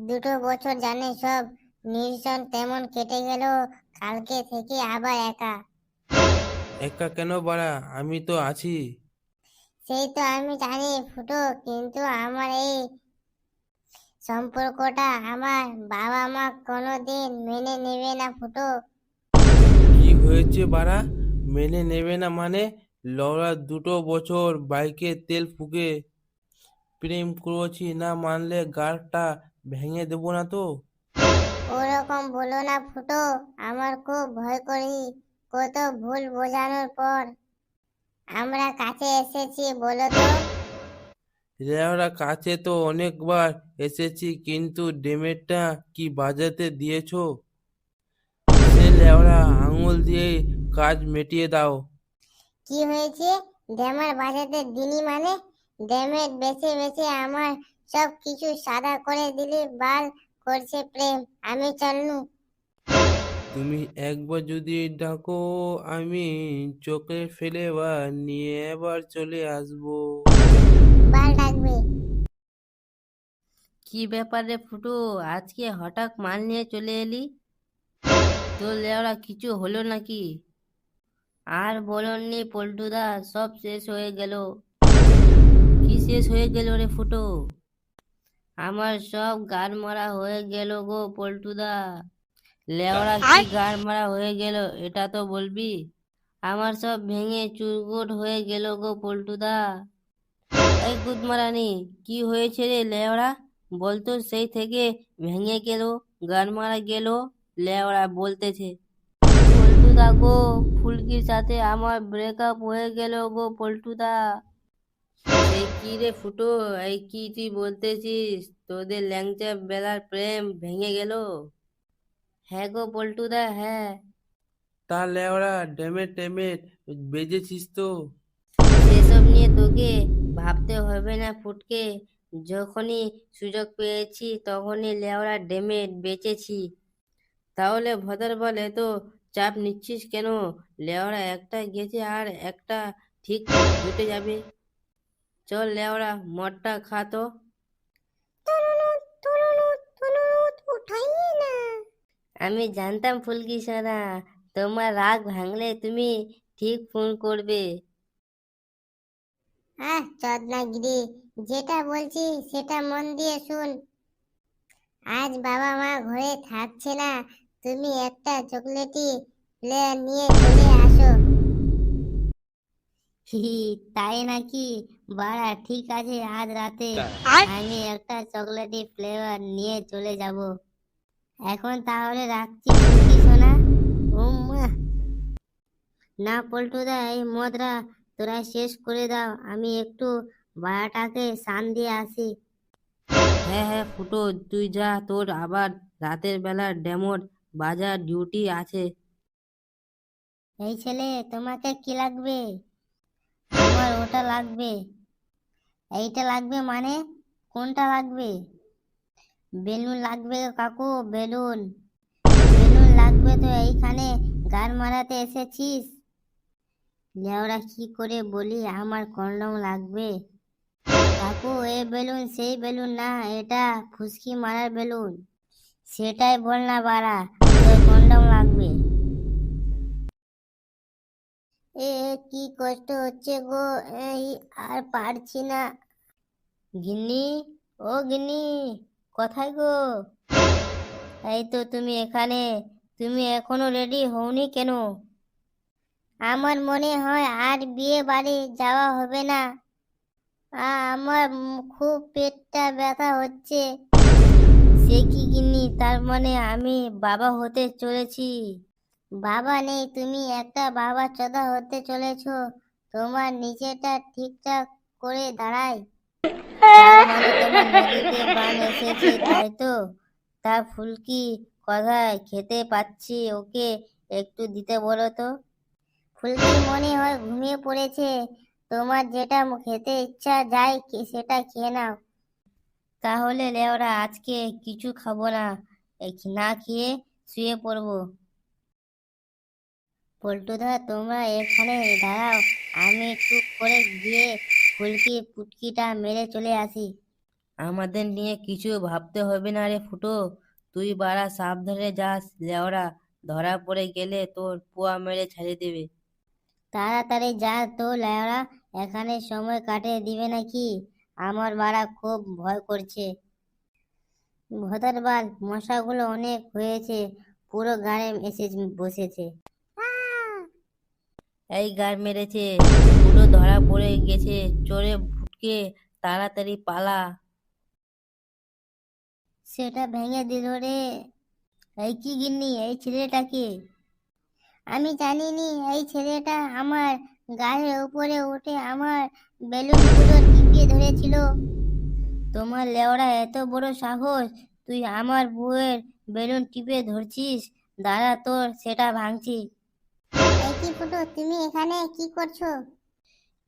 দুটো বছর জানে সব। নির্জন তেমন কেটে গেল কালকে থেকে আবার একা। একা কেন বাড়া? আমি তো আছি। সেই তো আমি জানি ফুটো কিন্তু আমার এই সম্পর্কটা আমার বাবা মা কোনোদিন মেনে নেবে না ফুটো। কি হয়েছে বাড়া? মেনে নেবে না মানে? লড়া দুটো বছর বাইকে তেল ফুকে। প্রেম করেছি না মানলে গাড়টা ভেঙে দেবো না তো। ওরকম বলো না ফুটো আমার খুব ভয় করি। কত ভুল বোঝানোর পর। আমরা কাছে এসেছি বলো তো। রেওড়া কাছে তো অনেকবার এসেছি কিন্তু ডেমেরটা কি বাজাতে দিয়েছ? সে লেওড়া আঙুল দিয়ে কাজ মিটিয়ে দাও। কি হয়েছে? ড্যামার বাজাতে দিনি মানে? ড্যামের বেছে বেছে আমার সব কিছু সাদা করে দিলে বাল করছে প্রেম। আমি চলনু। তুমি একবার যদি ডাকো আমি চোখে ফেলে বা নিয়ে এবার চলে আসব। বাল ডাকবে। কি ব্যাপারে ফুটু? আজকে হঠাৎ মাল নিয়ে চলে এলি? তোর লেওড়া কিছু হলো নাকি? আর বলননি পল্টুদা সব শেষ হয়ে গেল। কি শেষ হয়ে গেল রে ফুটো? আমার সব গান মারা হয়ে গেল গো পল্টুদা। লেওড়া কি গান মারা হয়ে গেল এটা তো বলবি? আমার সব ভেঙে চুরগুট হয়ে গেল গো পল্টুদা। এই গুদমারানি কি হয়েছে রে লেওড়া? বলতো সেই থেকে ভেঙে গেল গান মারা গেল লেওড়া বলতেছে। পল্টুদা গো ফুলকির সাথে আমার ব্রেকআপ হয়ে গেল গো পল্টুদা। এই কি রে ফুটো? এই কি তুই বলতেছিস? তোদের ল্যাংচা বেলার প্রেম ভেঙে গেল। হ্যাঁ গো পল্টুদা হ্যাঁ। তা লেওড়া ডেমের টেমের বেজেছিস তো। সেসব নিয়ে তোকে ভাবতে হবে না ফুটকে। যখনই সুযোগ পেয়েছি তখনই লেওড়া ডেমে বেঁচেছি। তাহলে ভদর বলে তো চাপ নিচ্ছিস কেন? লেওড়া একটা গেছে আর একটা ঠিক জুটে যাবে। চল লেওড়া মদটা খা তো আমি জানতাম ফুলকি সোনা তোমার রাগ ভাঙলে তুমি ঠিক ফোন করবে। হ্যাঁ চদনাগিরি যেটা বলছি সেটা মন দিয়ে শুন। আজ বাবা মা ঘরে থাকছে না তুমি একটা চকলেটি প্লেয়ার নিয়ে চলে আসো। হি তাই নাকি? বাড়া ঠিক আছে আজ রাতে আমি একটা চকলেটি ফ্লেভার নিয়ে চলে যাব। এখন তাহলে রাখছি সোনা? উম্মা। না পল্টুদা এই মদরা তোরা শেষ করে দাও আমি একটু বাড়াটাকে সান দিয়ে আসি। হ্যাঁ হ্যাঁ ফুটো তুই যা তোর আবার রাতের বেলা ডেমোর বাজার ডিউটি আছে। এই ছেলে তোমাকে কি লাগবে? আমার ওটা লাগবে। এইটা লাগবে মানে কোনটা লাগবে? বেলুন লাগবে কাকু, বেলুন। বেলুন লাগবে তো এইখানে গান মারাতে এসেছিস? লেওরা কি করে বলি, আমার কন্ডম লাগবে। কাকু, এ বেলুন, সেই বেলুন না, এটা ফুসকি মারার বেলুন। সেটাই বল না বাড়া, তোর কন্ডম লাগবে। এ কি কষ্ট হচ্ছে গো? এই আর পারছি না। গিন্নি, ও গিন্নি, কোথায় গো? এই তো তুমি এখানে। তুমি এখনও রেডি হওনি কেন? আমার মনে হয় আর বিয়ে বাড়ি যাওয়া হবে না। আমার খুব পেটটা ব্যথা হচ্ছে। সে কি গিন্নি? তার মানে আমি বাবা হতে চলেছি। বাবা নেই, তুমি একটা বাবা চোদা হতে চলেছো। তোমার নিচেটা ঠিকঠাক করে দাঁড়ায় মানে এসেছে, তাই তো? তা ফুলকি, কোথায় খেতে পাচ্ছি ওকে একটু দিতে বলো তো? ফুলকি মনে হয় ঘুমিয়ে পড়েছে। তোমার যেটা খেতে ইচ্ছা যায় সেটা খেয়ে নাও। তাহলে লেওরা, আজকে কিছু খাব না। না খেয়ে শুয়ে পড়ব। পল্টুদা তোমরা এখানে দাঁড়াও। আমি টুক করে গিয়ে ফুলকি পুটকিটা মেরে চলে আসি। আমাদের নিয়ে কিছু ভাবতে হবে না রে ফুটো। তুই বাড়া সাবধানে যাস লেওরা। ধরা পড়ে গেলে তোর পোয়া মেরে ছাড়িয়ে দেবে। তাড়াতাড়ি যা তো লেওড়া এখানে সময় কাটিয়ে দিবে নাকি? আমার বাড়া খুব ভয় করছে। ভোদারবাল মশাগুলো অনেক হয়েছে। পুরো গাড়ে এসে বসেছে। এই গার মেরেছে। পুরো ধরা পড়ে গেছে। চোরে ভুটকে তাড়াতাড়ি পালা। সেটা ভেঙে দিল রে। এই কি গিন্নি, এই ছেলেটাকে? আমি জানিনি, এই ছেলেটা আমার গায়ের উপরে উঠে আমার বেলুনগুলো টিপিয়ে ধরেছিল। তোমার লেওড়া এত বড় সাহস, তুই আমার বউয়ের বেলুন টিপে ধরছিস? দাঁড়া তোর, সেটা ভাঙছি। এই ফুটো তুমি এখানে কি করছ?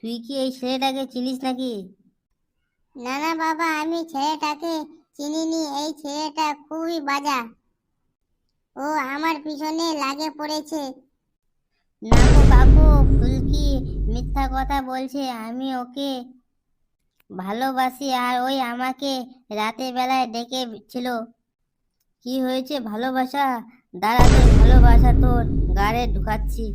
তুই কি এই ছেলেটাকে চিনিস নাকি? না না বাবা আমি ছেলেটাকে চিনিনি। এই ছেলেটা খুবই বাজা। ও আমার পিছনে লাগে পড়েছে। না গো কাকু ফুলকি মিথ্যা কথা বলছে আমি ওকে ভালোবাসি আর ওই আমাকে রাতে বেলায় ডেকেছিল কি হয়েছে ভালোবাসা? দাঁড়া তোর ভালোবাসা তোর গাড়ে ঢুকাচ্ছি।